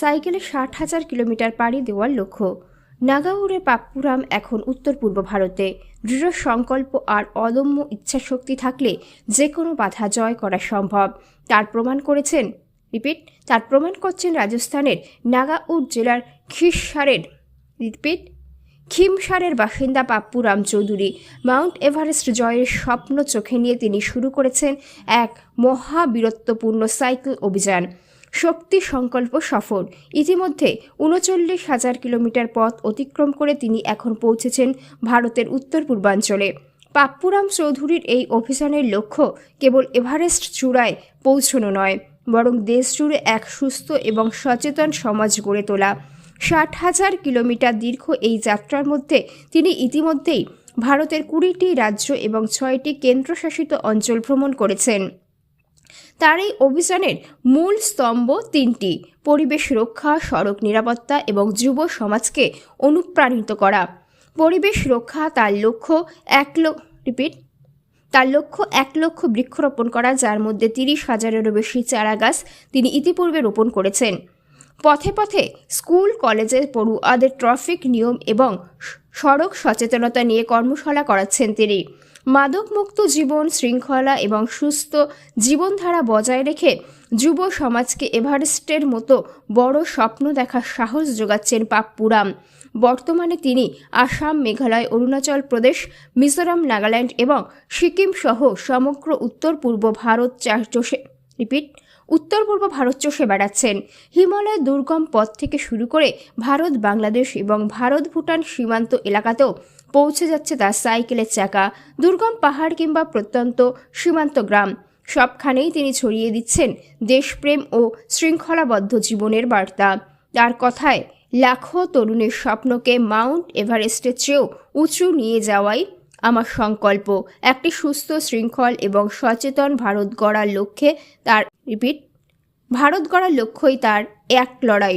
সাইকেলে ষাট হাজার কিলোমিটার পাড়ি দেওয়ার লক্ষ্য। নাগাউরে পাপ্পুরাম এখন উত্তর পূর্ব ভারতে। দৃঢ় সংকল্প আর অদম্য ইচ্ছাশক্তি থাকলে যে কোনো বাধা জয় করা সম্ভব। তার প্রমাণ করেছেন, রিপিট, তার প্রমাণ করছেন রাজস্থানের নাগাউর জেলার খিসারের রিপিট, খিমসারের বাসিন্দা পাপ্পুরাম চৌধুরী। মাউন্ট এভারেস্ট জয়ের স্বপ্ন চোখে নিয়ে তিনি শুরু করেছেন এক মহাবীরত্বপূর্ণ সাইকেল অভিযান। শক্তি সংকল্প সফর ইতিমধ্যে উনচল্লিশ হাজার কিলোমিটার পথ অতিক্রম করে তিনি এখন পৌঁছেছেন ভারতের উত্তর পূর্বাঞ্চলে। পাপ্পুরাম চৌধুরীর এই অভিযানের লক্ষ্য কেবল এভারেস্ট চূড়ায় পৌঁছানো নয়, বরং দেশ জুড়ে এক সুস্থ এবং সচেতন সমাজ গড়ে তোলা। ষাট হাজার কিলোমিটার দীর্ঘ এই যাত্রার মধ্যে তিনি ইতিমধ্যেই ভারতের কুড়িটি রাজ্য এবং ছয়টি কেন্দ্রশাসিত অঞ্চল ভ্রমণ করেছেন। তার এই অভিযানের মূল স্তম্ভ তিনটি, পরিবেশ রক্ষা, সড়ক নিরাপত্তা এবং যুব সমাজকে অনুপ্রাণিত করা। পরিবেশ রক্ষা তার লক্ষ্য এক লক্ষ রিপিট তার লক্ষ্য এক লক্ষ বৃক্ষরোপণ করা, যার মধ্যে তিরিশ হাজারেরও বেশি চারা গাছ তিনি ইতিপূর্বে রোপণ করেছেন। পথে পথে স্কুল, কলেজের পড়ুয়াদের ট্রাফিক নিয়ম এবং সড়ক সচেতনতা নিয়ে কর্মশালা করাচ্ছেন তিনি। মাদকমুক্ত জীবন, শৃঙ্খলা এবং সুস্থ জীবনধারা বজায় রেখে যুব সমাজকে এভারেস্টের মতো বড় স্বপ্ন দেখার সাহস যোগাচ্ছেন পাপ্পুরাম বর্তমানে তিনি আসাম, মেঘালয়, অরুণাচল প্রদেশ, মিজোরাম, নাগাল্যান্ড এবং সিকিম সহ সমগ্র উত্তর পূর্ব ভারত চাষ রিপিট, উত্তর পূর্ব ভারত চষে বেড়াচ্ছেন। হিমালয় দুর্গম পথ থেকে শুরু করে ভারত, বাংলাদেশ এবং ভারত ভুটান সীমান্ত এলাকাতেও পৌঁছে যাচ্ছে তার সাইকেলের চাকা, দুর্গম পাহাড় কিংবা প্রত্যন্ত সীমান্ত গ্রাম। সবখানেই তিনি ছড়িয়ে দিচ্ছেন দেশপ্রেম ও শৃঙ্খলাবদ্ধ জীবনের বার্তা। তার কথায়, লাখো তরুণের স্বপ্নকে মাউন্ট এভারেস্টের চেয়েও উঁচু নিয়ে যাওয়াই আমার সংকল্প। একটি সুস্থ, শৃঙ্খল এবং সচেতন ভারত গড়ার লক্ষ্যে তার, রিপিট, ভারত গড়ার লক্ষ্যই তার এক লড়াই।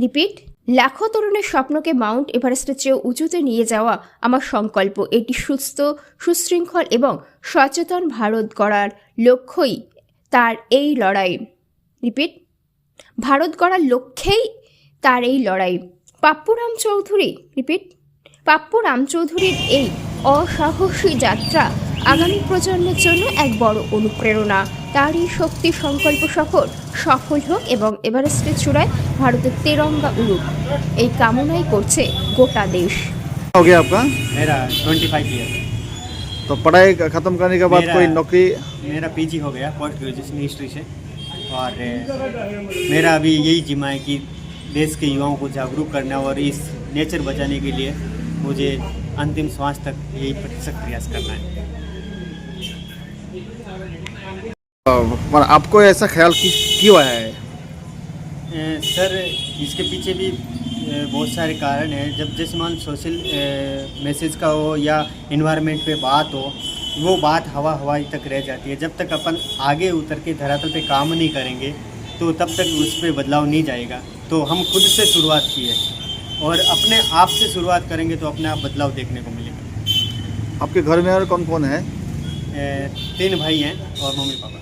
রিপিট লাখো তরুণের স্বপ্নকে মাউন্ট এভারেস্টের চেয়েও উঁচুতে নিয়ে যাওয়া আমার সংকল্প। এটি সুস্থ, সুশৃঙ্খল এবং সচেতন ভারত গড়ার লক্ষ্যই তার এই লড়াই। রিপিট। ভারত গড়ার লক্ষ্যেই তার এই লড়াই। পাপ্পুরাম চৌধুরী, রিপিট। পাপ্পু রামচৌধুরীর এই অসাহসী যাত্রা আগামী প্রজন্মের জন্য এক বড় অনুপ্রেরণা। তার এই শক্তি সংকল্প সফর সফল হোক এবং এভারেস্টের চূড়ায় ভারতের তেরঙ্গা উড়ুক এই কামনাই করছে গোটা দেশ हो गया आपका मेरा ट्वेंटी फाइव ईयर तो पढ़ाई खत्म करने के बाद मेरा- कोई नौकरी मेरा पीजी हो गया पोस्ट ग्रेजुएशन हिस्ट्री से और ए, मेरा अभी यही जिम्मा है कि देश के युवाओं को जागरूक करना और इस नेचर बचाने के लिए मुझे अंतिम श्वास तक यही प्रतिशत प्रयास करना है पर आपको ऐसा ख्याल कि- क्यों आया है? सर इसके पीछे भी बहुत सारे कारण हैं। जब जैसे मान सोशल मैसेज का हो या इन्वायरमेंट पे बात हो वो बात हवा हवाई तक रह जाती है। जब तक अपन आगे उतर के धरातल पे काम नहीं करेंगे तो तब तक उस पर बदलाव नहीं जाएगा। तो हम खुद से शुरुआत की है। और अपने आप से शुरुआत करेंगे तो अपने आप बदलाव देखने को मिलेगा। आपके घर में और कौन कौन है तीन भाई हैं और मम्मी पापा